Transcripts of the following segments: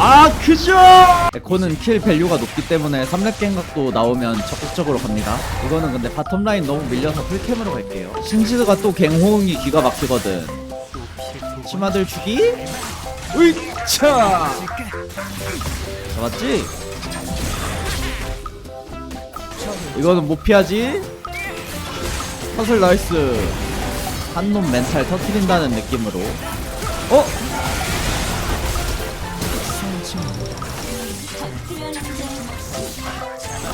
아 그죠? 에코는 킬 밸류가 높기 때문에 3렙 갱각도 나오면 적극적으로 갑니다. 이거는 근데 바텀라인 너무 밀려서 풀캠으로 갈게요. 신지드가 또 갱호응이 기가 막히거든. 치마들 주기. 으이차! 잡았지? 이거는 못 피하지? 사슬 나이스. 한 놈 멘탈 터트린다는 느낌으로. 어?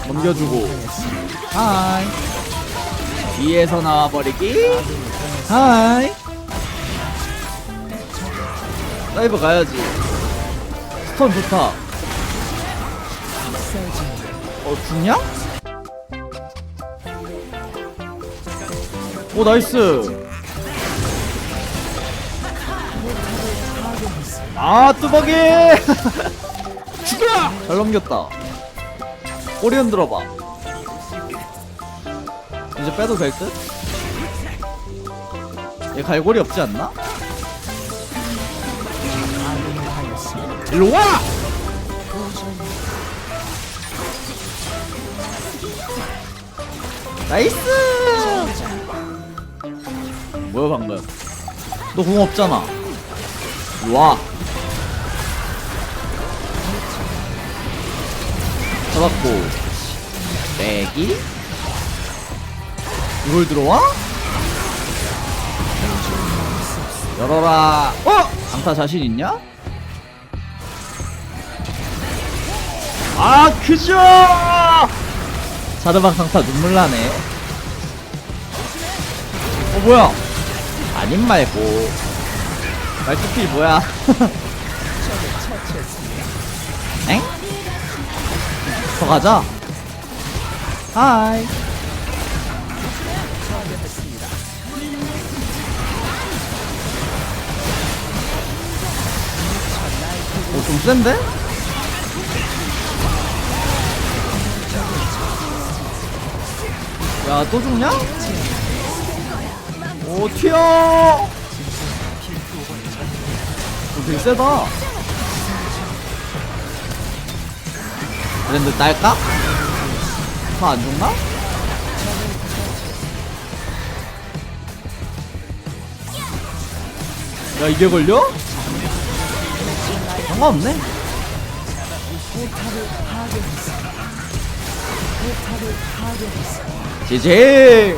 넘겨주고. 하이. 뒤에서 나와버리기. 하이. 사이버 가야지. 스턴 좋다. 어 죽냐? 오 나이스 아 뚜벅이 죽여 잘 넘겼다 꼬리 흔들어봐 이제 빼도 될 듯? 얘 갈고리 없지 않나? 일로 와! 나이스! 뭐야 방금 너공 없잖아 일 잡았고 빼기 이걸 들어와? 열어라 어? 강타 자신 있냐? 아 그죠 자르방 강타 눈물 나네 어 뭐야 아님 말고 말투필 뭐야 엥? 더 가자 하이 오, 좀 센데? 야, 또 죽냐? 오, 튀어! 오, 되게 세다. 브랜드 딸까? 다안 죽나? 야, 이게 걸려? 상관없네. 지지!